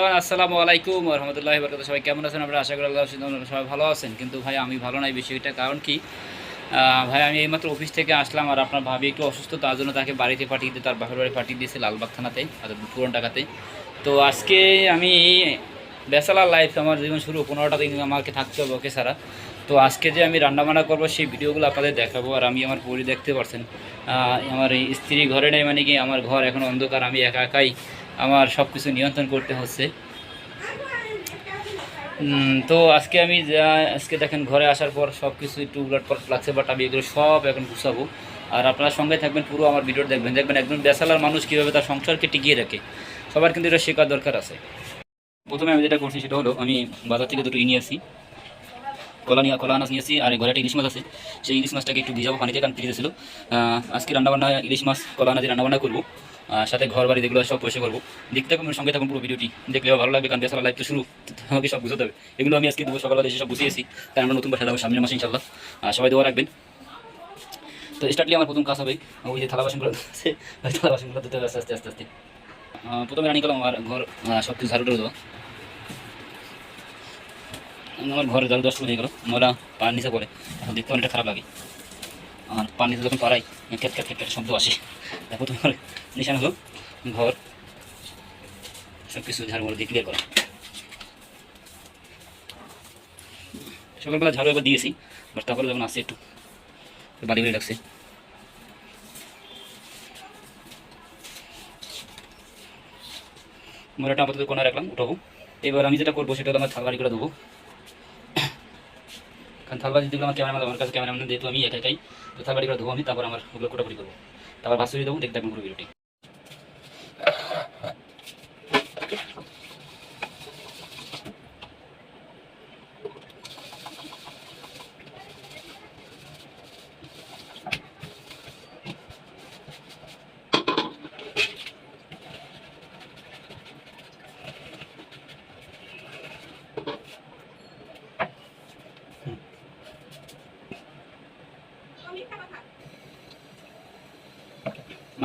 আসসালামু আলাইকুম রহমতুল্লাহ বরকত সবাই কেমন আছেন? আমরা আশা করি আল্লাহ সবাই ভালো আছেন। কিন্তু ভাই, আমি ভালো নাই বিষয়টা কারণ কি? ভাই, আমি এইমাত্র অফিস থেকে আসলাম আর আপনার ভাবি একটু অসুস্থ, তার জন্য তাকে বাড়িতে পাঠিয়ে দিয়ে, তার বাপের বাড়ি পাঠিয়ে দিয়েছে লালবাগ থানাতে অর্থাৎ পুরন টাকাতে তো আজকে আমি বেসালার লাইফ আমার জীবন শুরু, পনেরোটা দিন আমাকে থাকতে হবে ওকে ছাড়া। তো আজকে যে আমি রান্নাবান্না করব, সেই ভিডিওগুলো আপনাদের দেখাবো আর আমি আমার পরি দেখতে পারছেন। আমার এই স্ত্রী ঘরে নেই মানে কি, আমার ঘর এখন অন্ধকার, আমি একা একাই আমার সব কিছু নিয়ন্ত্রণ করতে হচ্ছে। তো আজকে আমি আজকে দেখেন ঘরে আসার পর সব কিছু একটু উলট পালট লাগছে বাট আমি এগুলো সব এখন গুছাবো। আর আপনারা সঙ্গে থাকবেন, পুরো আমার ভিডিও দেখবেন। দেখবেন একজন বেসালার মানুষ কীভাবে তার সংসারকে টিকিয়ে রাখে। সবার কিন্তু এটা শেখার দরকার আছে। প্রথমে আমি যেটা করছি সেটা হলো, আমি বাজার থেকে দুটো ই নিয়ে আসি কলা নিয়ে, কলা আনাজ নিয়েছি আর ঘরে একটা ইলিশ মাছ আছে। সেই ইলিশ মাছটাকে একটু ভিজাবো পানিতে কারণ ছিল আজকে রান্নাবান্না, ইলিশ মাছ, কলা আনাজে রান্নাবান্না করব। সাথে ঘর বাড়ি যেগুলো সব পয়সা করব। দেখতে থাকুন, সঙ্গে থাকুন পুরো ভিডিওটি। দেখলেও ভালো লাগবে, কারণ বেসালা লাইফ তো শুরু। আমাকে সব বুঝতে হবে। এগুলো আমি আজকে দুপুর সকালে এসে সব বুঝিয়েছি কারণ আমরা নতুন বাসা যাব সামনের মাসে ইনশাল্লাহ সবাই দেওয়া রাখবেন। তো স্টার্টলি আমার প্রথম কাজ হবে, ওই যে থালা বাসনগুলো ওই থালা বাসনগুলো ধুতে হবে আস্তে আস্তে আস্তে আস্তে। প্রথমে রানি করলাম আমার ঘর সব কিছু ঝাড়ু দেওয়া আমার ঘরে জল দশ হয়ে গেল। মোরা পার নিচে পড়ে। এখন দেখতে অনেকটা খারাপ লাগে। আর পার নিচে যখন পাড়াই খেট খেট খেট শব্দ আসে। দেখো তোমার নিশান হলো, ঘর সব কিছু ঝাড়ু দিয়ে ক্লিয়ার করা। সকালবেলা ঝাড়ু এবার দিয়েছি বাট তারপরে যখন আসছে একটু, বাড়ি বাড়ি লাগছে মোড়াটা আপাতত কোনা রাখলাম, উঠাবো। এবার আমি যেটা করব, সেটা আমার থালবাড়ি করে দেবো। কারণ থালবাড়ি দিগুলো আমার ক্যামেরা আমার কাছে ক্যামেরা যেহেতু আমি একা একাই। তো থালবাড়ি করে ধোবো আমি, তারপর আমার ওগুলো কোটাকুটি করব। তারপর ভাসুরি দেবো, দেখতে থাকুন ভিডিওটি।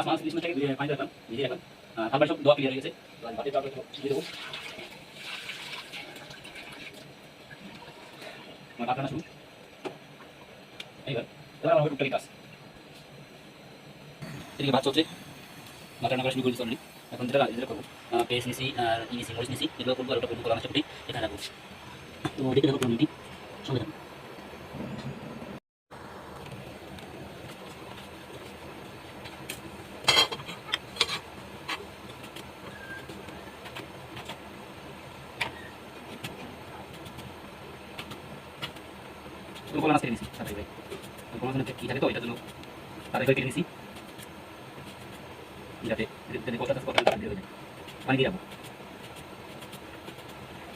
মাছ মাছ ইলিশ মাছটাকে ধুয়ে পানি রাখলাম ভিজিয়ে রাখলাম থালবাড়ি সব দোয়া ক্লিয়ার হয়ে গেছে দিয়ে দেবো এইবার এদিকে ভাত চলছে ভাত রান্না করা শুরু করেছি অলরেডি এখন যেটা যেটা করব পেস্ট নিছি আর ই নিছি মরিচ নিছি এগুলো করব আর ওটা করব কলা চুটি এখানে রাখব তো দেখে সঙ্গে থাকুন। তো কলা নাচ কেটে নিছি কেটে নিছি যাতে রাখব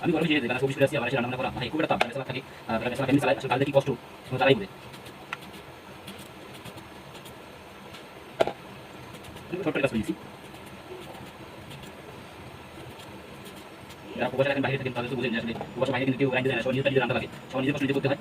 আমি গরমে যে গাছ সবুজ আসি আবার এসে রান্না করা ভাই খুব একটা তাপ বেসলা থাকে আর বেসলা কেমনি কি কষ্ট তারাই বুঝে ছোট্ট কাজ করেছি যারা প্রবাসে থাকেন, বাইরে থাকেন, তাদের তো বুঝেন আসলে প্রবাসে বাইরে কিন্তু কেউ রান্না লাগে সবাই নিজে কষ্ট নিজে করতে হয়।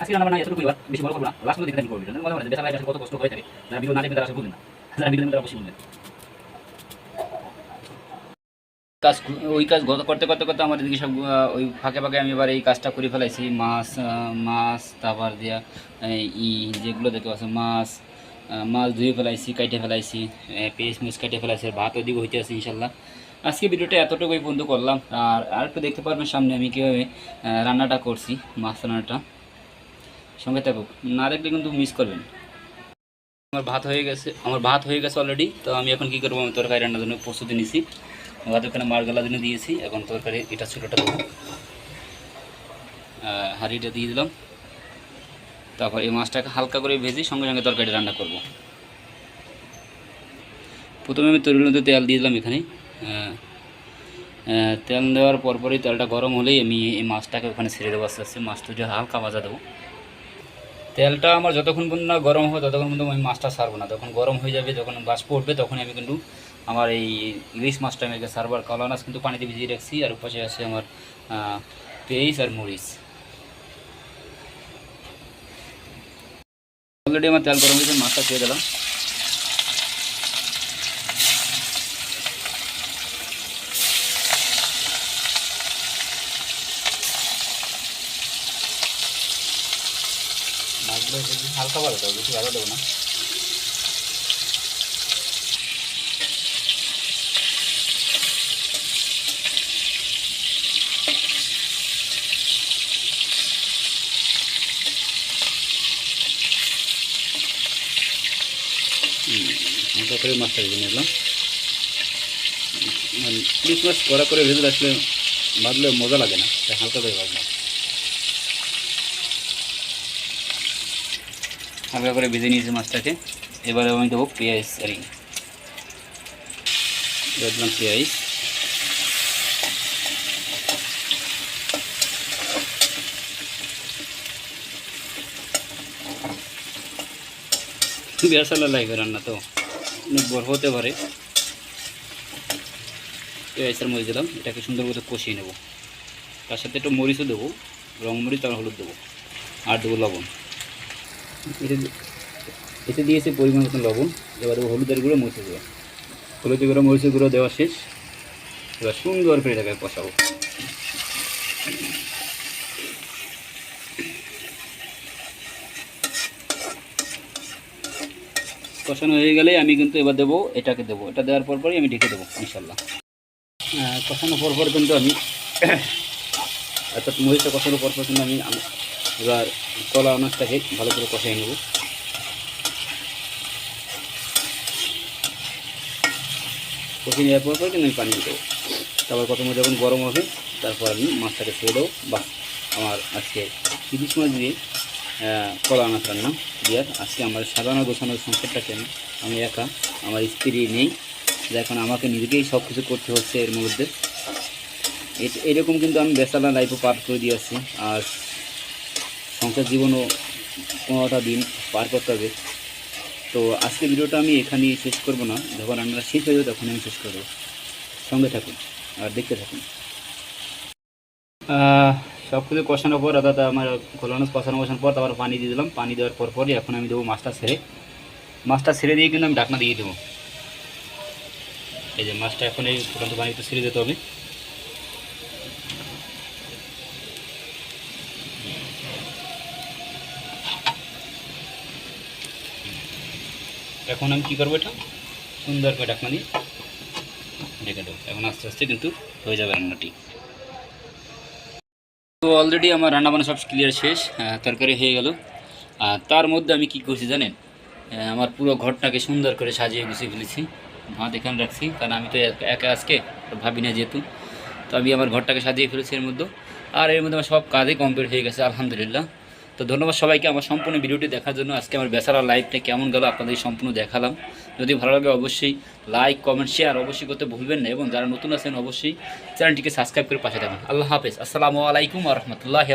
আজকে রান্না বান্না বেশি বড় করব না। লাস্ট কত কষ্ট হয়ে থাকে যারা না তারা বুঝবেন না। যারা তারা বুঝবেন কাজ ওই কাজ করতে করতে করতে আমার এদিকে সব ওই ফাঁকে ফাঁকে আমি এবার এই কাজটা করে ফেলাইছি। মাছ মাছ, তারপর দিয়া ই যেগুলো দেখতে পাচ্ছি, মাছ মাছ ধুয়ে ফেলাইছি, কাইটে ফেলাইছি পেঁয়াজ মুচ কাইটে ফেলাইছি ভাত ওদিকে হইতে আছে, ইনশাল্লাহ। আজকে ভিডিওটা এতটুকুই বন্ধু করলাম। আর আর একটু দেখতে পারবেন সামনে আমি কীভাবে রান্নাটা করছি, মাছ রান্নাটা। সঙ্গে থাকুক, না দেখলে কিন্তু মিস করবেন। আমার ভাত হয়ে গেছে, আমার ভাত হয়ে গেছে অলরেডি তো আমি এখন কী করব? আমি তরকারি রান্নার জন্য প্রস্তুতি নিছি। ভাত ওখানে মার গালা জন্য দিয়েছি, এখন তরকারি, এটা ছোটোটা দেবো। হাঁড়িটা দিয়ে দিলাম। তারপর এই মাছটাকে হালকা করে ভেজে সঙ্গে সঙ্গে তরকারি রান্না করব। প্রথমে আমি মধ্যে তেল দিয়ে দিলাম এখানে। তেল দেওয়ার পরপরই তেলটা গরম হলেই আমি এই মাছটাকে ওখানে ছেড়ে দেবো আস্তে আস্তে। মাছটা হালকা ভাজা দেবো। তেলটা আমার যতক্ষণ পর্যন্ত না গরম হবে, ততক্ষণ পর্যন্ত আমি মাছটা সারবো না। তখন গরম হয়ে যাবে, যখন বাষ্প পড়বে, তখনই আমি কিন্তু আমার এই ইলিশ মাছটা আমি সার্ভার কালো মাছ কিন্তু পানিতে ভিজিয়ে রাখছি, আর পাশে আছে আমার পেঁয়াজ আর মরিচ। অলরেডি আমার তেল গরম হয়েছে মাছটা খেয়ে দিলাম মাছগুলো একটু হালকা ভালো দেবো বেশি ভালো দেবো না হুম, হালকা করে মাছটা ভেজে নিলাম ইলিশ মাছ কড়া করে ভেজে রাখলে ভাজলে মজা লাগে না তাই হালকা করে ভাজলাম হালকা করে ভেজে নিয়েছি মাছটাকে। এবারে আমি দেবো পেঁয়াজ আর এবার পেঁয়াজ। বেসালা লাগবে রান্না তো। বড় হতে পারে। পেঁয়াজের মরিচ দিলাম। এটাকে সুন্দর করে কষিয়ে নেব। তার সাথে একটু মরিচও দেবো। রং মরিচ আর হলুদ দেবো। আর দেবো লবণ। এতে দিয়েছি পরিমাণ মতন লবণ, এবার হলুদের গুঁড়ো, মরিচের গুঁড়ো। হলুদের গুঁড়ো, মরিচের গুঁড়ো দেওয়া শেষ। এবার সুন্দর করে এটাকে কষাবো। কষানো হয়ে গেলে আমি কিন্তু এবার দেবো, এটাকে দেবো। এটা দেওয়ার পর পরই আমি ঢেকে দেবো, ইনশাল্লাহ। কষানোর পর পর কিন্তু আমি, অর্থাৎ মরিচটা কষানোর পর পর কিন্তু আমি এবার কলা আনাজটাকে ভালো করে কষাই নেব। কষিয়ে নেওয়ার পর পর কিন্তু আমি পানি দেবো। তারপর প্রথমে যখন গরম হবে, তারপর আমি মাছটাকে ছেড়ে দেবো। বা আমার আজকে ইলিশ মাছ দিয়ে কলা আনাজ রান্না দিয়ার আজকে আমার সাজানো গোছানোর সংসারটাকে আমি একা, আমার স্ত্রী নেই। যে এখন আমাকে নিজেকেই সব কিছু করতে হচ্ছে এর মধ্যে। এরকম কিন্তু আমি বেসালা লাইফও পার করে দিয়ে আসছি। আর সংসার জীবনও পনেরোটা দিন পার করতে হবে। তো আজকে ভিডিওটা আমি এখানেই শেষ করব না। যখন আমরা শেষ হয়ে যাবে তখন আমি শেষ করব। সঙ্গে থাকুন আর দেখতে থাকুন। সব কিছু কষানোর পর অর্থাৎ আমার কলানো কষানো, কষানোর পর তারপর পানি দিয়ে দিলাম। পানি দেওয়ার পর পরই এখন আমি দেবো মাছটা সেরে মাছটা সেরে দিয়ে কিন্তু আমি ঢাকনা দিয়ে দেবো। এই যে মাছটা এখন এই ফুটন্ত পানিতে সেরে দিতে হবে। এখন আমি কী করব এটা? সুন্দর করে ঢাকনা দিয়ে ঢেকে দেবো। এখন আস্তে আস্তে কিন্তু হয়ে যাবে রান্নাটি। তো অলরেডি আমার রান্না বান্না সব ক্লিয়ার শেষ তরকারি হয়ে গেল। আর তার মধ্যে আমি কি করছি জানেন? আমার পুরো ঘরটাকে সুন্দর করে সাজিয়ে গুছিয়ে ফেলেছি। ভাত এখানে রাখছি, কারণ আমি তো এক- আজকে ভাবি না যেহেতু। তো আমি আমার ঘরটাকে সাজিয়ে ফেলেছি এর মধ্যে। আর এর মধ্যে আমার সব কাজই কমপ্লিট হয়ে গেছে, আলহামদুলিল্লাহ। তো ধন্যবাদ সবাইকে আমার সম্পূর্ণ ভিডিওটি দেখার জন্য। আজকে আমার বেচারা লাইফটা কেমন গেল আপনাদের সম্পূর্ণ দেখালাম। যদি ভালো লাগে অবশ্যই লাইক কমেন্ট শেয়ার অবশ্যই করতে ভুলবেন না এবং যারা নতুন আছেন অবশ্যই চ্যানেলটিকে সাবস্ক্রাইব করে পাশে থাকবেন আল্লাহ হাফেজ। আসসালামু আলাইকুম রহমতুল্লাহ